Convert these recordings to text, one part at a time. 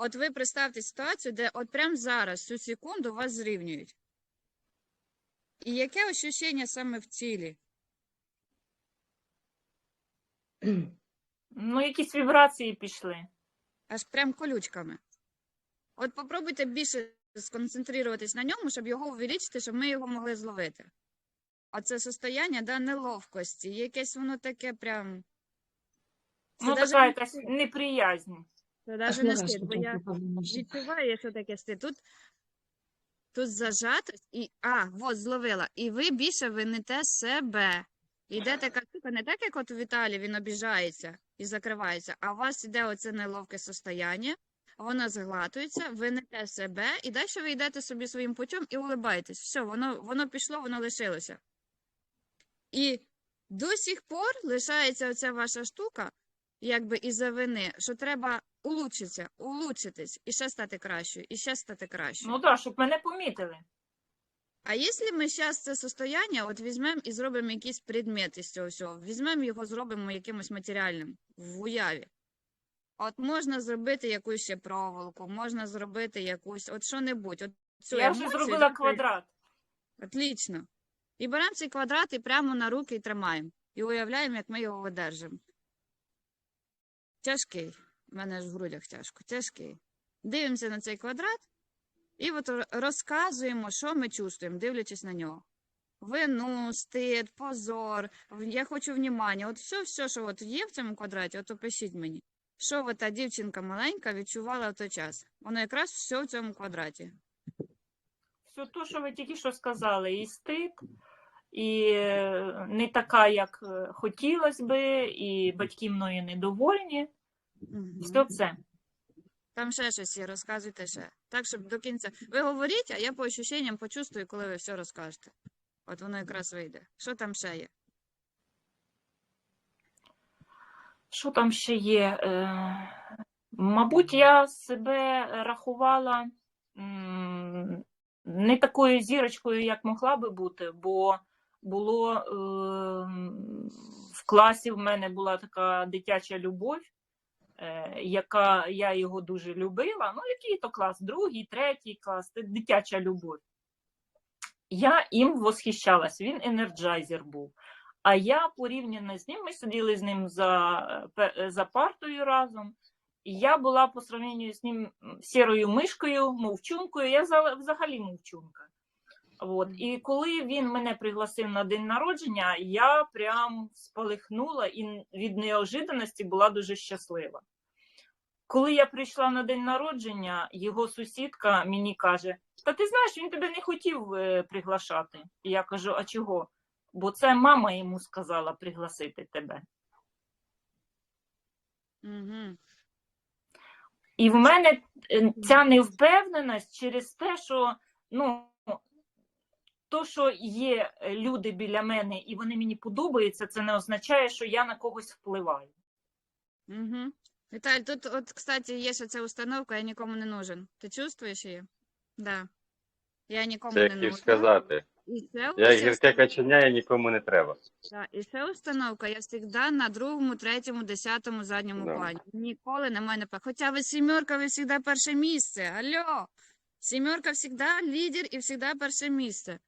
От ви представте ситуацію, де от прямо зараз, цю секунду, вас зрівнюють. І яке ощущення саме в тілі? Ну, якісь вібрації пішли. Аж прям колючками. От попробуйте більше сконцентруватись на ньому, щоб його увеличити, щоб ми його могли зловити. А це состояння да, неловкості, якесь воно таке прям. Це Ну, даже така якась неприязнь. Це навіть не стид, бо я відчуваю, що таке стид. Тут, тут зажатость і. А, от зловила. І ви більше винете себе. Йде така штука, не так, як от у Віталії він обіжається і закривається, а у вас іде оце неловке состояння, воно зглатується, ви нете себе, і далі ви йдете собі своїм путем і улибаєтесь. Все, воно, воно пішло, воно лишилося. І до сих пор лишається оця ваша штука, якби із-за вини, що треба улучшитися, улучшитись, і ще стати кращою, і ще стати кращою. Ну так, щоб мене помітили. А якщо ми зараз це состояння от візьмемо і зробимо якийсь предмет із цього всього, візьмемо його, зробимо якимось матеріальним в уяві. От можна зробити якусь ще проволоку, можна зробити якусь, от що-небудь. От цю Я вже емоцію, зробила квадрат. Отлично. І беремо цей квадрат і прямо на руки і тримаємо. І уявляємо, як ми його видержимо. Тяжкий. У мене ж в грудях тяжко. Тяжкий. Дивимося на цей квадрат і от розказуємо, що ми чувствуємо, дивлячись на нього. Вину, стид, позор, я хочу внімання. От все, все, що от є в цьому квадраті, от опишіть мені. Що от та дівчинка маленька відчувала в той час? Воно якраз все в цьому квадраті. Все то, що ви тільки що сказали, і стид, і е, не така, як е, хотілося би, і батьки мною недовольні. Мгм. Все це. Там ще щось є, розказуйте ще. Так, щоб до кінця. Ви говоріть, а я по ощущенням почувствую, коли ви все розкажете. От воно якраз вийде. Що там ще є? Що там ще є? Е, Мабуть, я себе рахувала не такою зірочкою, як могла би бути, бо було е, в класі в мене була така дитяча любов, яка я його дуже любила. Ну, який то клас? Другий, третій клас, це дитяча любов. Я їм восхищалась, він енерджайзер був. А я порівняно з ним, ми сиділи з ним за, е, за партою разом. Я була по сравненню з ним сірою мишкою, мовчункою. Я взагалі мовчунка. От. І коли він мене пригласив на день народження, я прям спалихнула і від неожиданості була дуже щаслива. Коли я прийшла на день народження, його сусідка мені каже: Та ти знаєш, він тебе не хотів е, приглашати. І я кажу: а чого? Бо це мама йому сказала пригласити тебе. Угу. І в мене е, ця невпевненість через те, що ну, то, що є е, люди біля мене і вони мені подобаються, це не означає, що я на когось впливаю. Угу. Віталь, тут, от, кстати, є ще ця установка, я нікому не нужен. Ти чувствуєш її? Да. Я нікому Це не як нужен. хотів сказати. І це Я гірке каченя нікому не треба. Да, і це установка, я завжди на другому, третьому, десятому, задньому Да. плані. Ніколи немає не пе- Хоча ви сімерка, ви завжди перше місце. Алло! Сімерка завжди лідер і завжди перше місце.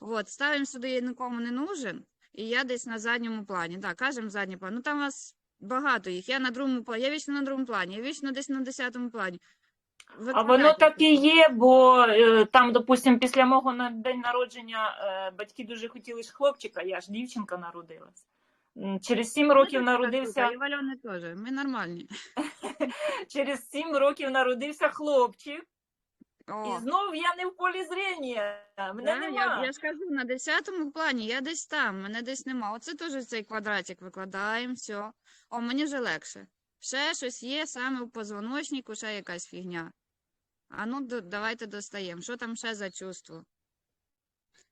От, ставимо сюди, я нікому не нужен, і я десь на задньому плані. Так, кажемо задній план. Ну там у вас багато їх. Я на другому плані, я вічно на другому плані, я вічно десь на десятому плані. А воно так і є, бо е, там, допустим, після мого на день народження е, батьки дуже хотіли ж хлопчика, я ж дівчинка народилась. Через сім років народився. І Вальони теж. Ми нормальні. Через сім років народився хлопчик, О. і знов я не в полі зрення. Мене Да, нема. я, я ж кажу, на десятому плані, я десь там, мене десь нема. Оце теж цей квадратик викладаємо, все. О, мені вже легше. Ще щось є саме в позвоночнику, ще якась фігня. А ну, до- давайте достаємо. Що там ще за чувство?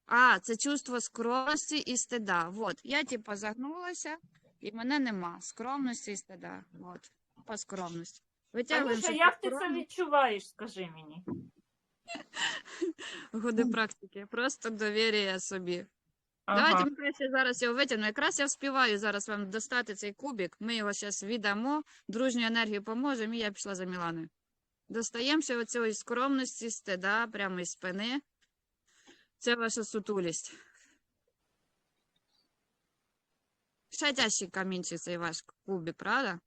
А, це чувство скромності і стида. Вот, я типу загнулася, і мене нема. Скромності і стида. Вот, по скромності. Витягуємо як ти це відчуваєш, скажи мені? Годи практики, просто довір'я собі. Ага. Давайте ми краще зараз його витягнемо. Якраз я вспіваю зараз вам достати цей кубик. Ми його зараз віддамо, дружню енергію поможемо, і я пішла за Міланою. Достаємося оцієї скромності, стида, прямо із спини. Це ваша сутулість. Ще тяжчий камінчик цей ваш кубик, правда?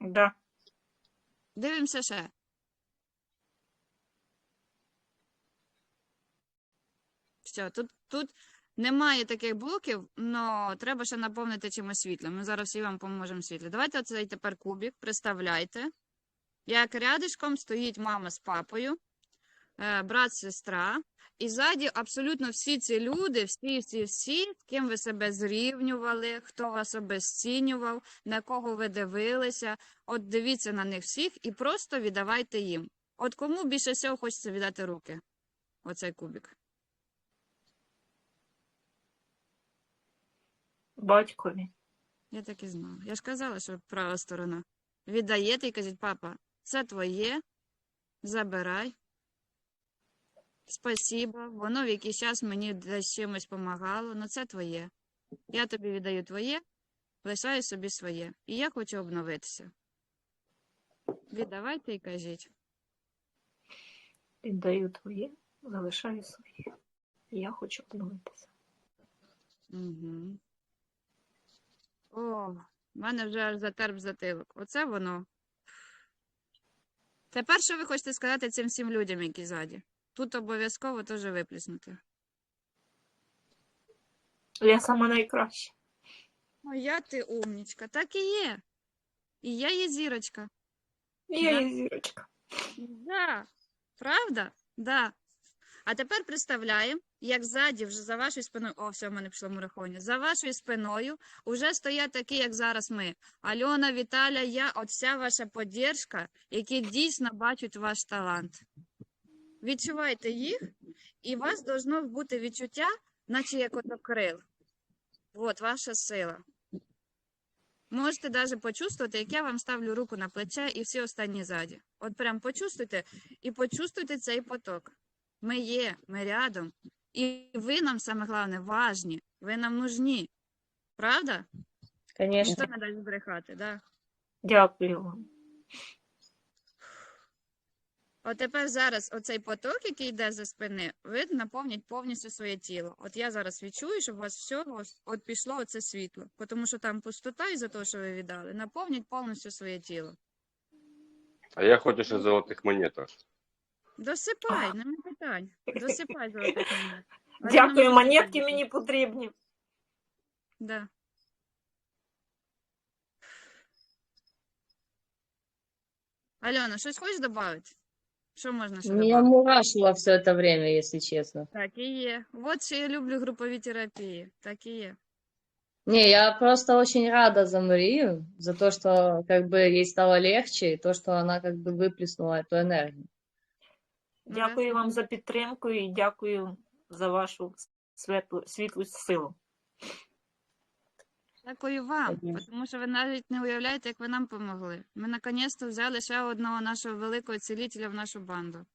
Да. Дивимося ще. Все, тут, тут немає таких блоків, але треба ще наповнити чимось світлим. Ми зараз всі вам поможемо світло. Давайте оцей тепер кубик, представляйте. Як рядишком стоїть мама з папою, е, брат, сестра. І ззаді абсолютно всі ці люди, всі, всі, всі, з ким ви себе зрівнювали, хто вас обезцінював, на кого ви дивилися. От дивіться на них всіх і просто віддавайте їм. От кому більше всього хочеться віддати руки? Оцей кубик. Батькові. Я так і знала. Я ж казала, що права сторона. Віддаєте і кажіть, папа, це твоє, забирай. Спасибо. Воно в якийсь час мені десь чимось допомагало, але це твоє. Я тобі віддаю твоє, лишаю собі своє. І я хочу обновитися. Віддавайте і кажіть. Віддаю твоє, залишаю своє. Я хочу обновитися. Угу. В мене вже аж затерп затилок. Оце воно. Тепер що ви хочете сказати цим всім людям, які ззаді? Тут обов'язково теж виплеснути. Я сама найкраща. Моя ти умнічка, так і є. І я є зірочка. Я Да. є зірочка. Да. Правда? Да. А тепер представляємо, як ззаді, вже за вашою спиною, о, все, в мене пішло мурахоння, за вашою спиною вже стоять такі, як зараз ми. Альона, Віталя, я, от вся ваша поддержка, які дійсно бачать ваш талант. Відчувайте їх, і у вас должно бути відчуття, наче як крил. От ваша сила. Можете навіть почувствувати, як я вам ставлю руку на плече і всі останні ззаді. От прям почувствуйте і почувствуйте цей поток. Ми є, ми рядом. І ви нам саме головне важні, ви нам нужні. Правда? Конечно. Ніхто не дасть збрехати, да? Дякую вам. От тепер зараз оцей поток, який йде за спини, ви наповніть повністю своє тіло. От я зараз відчую, щоб у вас все от пішло оце світло, тому що там пустота із-за того, що ви віддали. Наповніть повністю своє тіло. А я хочу ще золотих монеток. Досипай, нема питань. Досипай золотих монет. А я Дякую, не монетки знаю, мені потрібні. Да. Альона, щось хочеш додати? Що можна ще Меня додати? мурашило все это время, если честно. Так і є. От що я люблю групові терапії. Так і є. Не, я просто очень рада за Марию, за то, что как бы ей стало легче, и то, что она как бы выплеснула эту энергию. Дякую вам за підтримку і дякую за вашу світлу, світлу силу. Дякую вам, тому що ви навіть не уявляєте, як ви нам допомогли. Ми наконець-то взяли ще одного нашого великого цілителя в нашу банду.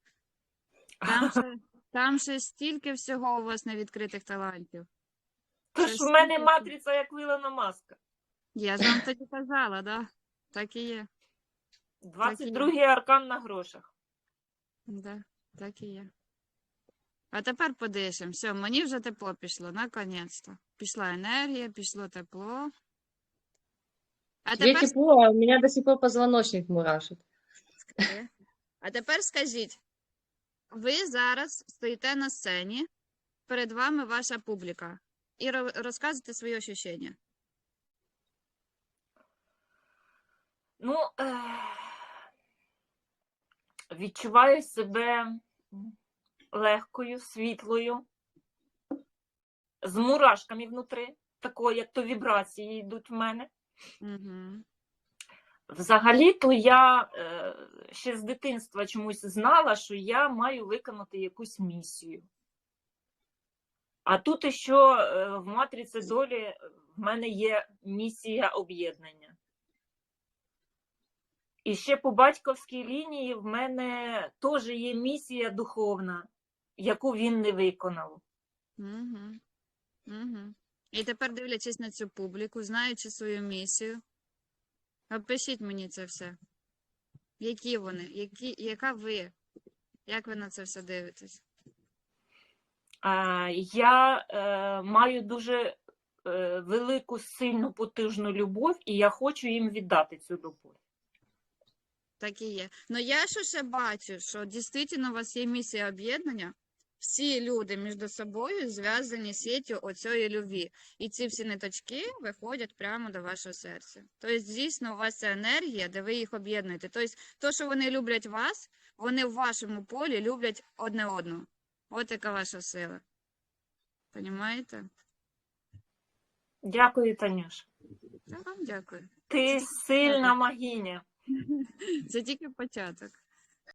Там ще, там ще стільки всього у вас невідкритих талантів. Тож в мене матриця як Вілана Маска. Я ж вам тоді казала, да? Так і є. 22-й аркан на грошах. Да, так і є. А тепер подишемо. Все, мені вже тепло пішло, наконець-то. Пішла енергія, пішло тепло. А Тебе тепер, тепло, а у меня до сих пор позвоночник мурашит. скажи. а тепер скажіть, ви зараз стоїте на сцені, перед вами ваша публіка, і ро- розказуєте свої ощущення. Ну, е... відчуваю себе легкою, світлою, з мурашками внутри, такої, як то вібрації йдуть в мене. Угу. Взагалі-то я е, ще з дитинства чомусь знала, що я маю виконати якусь місію. А тут ще в матриці долі в мене є місія об'єднання. І ще по батьковській лінії в мене теж є місія духовна, яку він не виконав. Угу. Угу. І тепер, дивлячись на цю публіку, знаючи свою місію, опишіть мені це все. Які вони? Які, яка ви? Як ви на це все дивитесь? Я е, маю дуже е, велику, сильну, потужну любов, і я хочу їм віддати цю любов. Так і є. Ну я що ще бачу, що дійсно у вас є місія об'єднання. Всі люди між собою зв'язані сітю оцієї любві. І ці всі ниточки виходять прямо до вашого серця. Тобто, дійсно, у вас ця енергія, де ви їх об'єднуєте. Тобто, то, що вони люблять вас, вони в вашому полі люблять одне одного. От яка ваша сила. Понімаєте? Дякую, Танюш. Я вам дякую. Ти сильна магиня. Це тільки початок.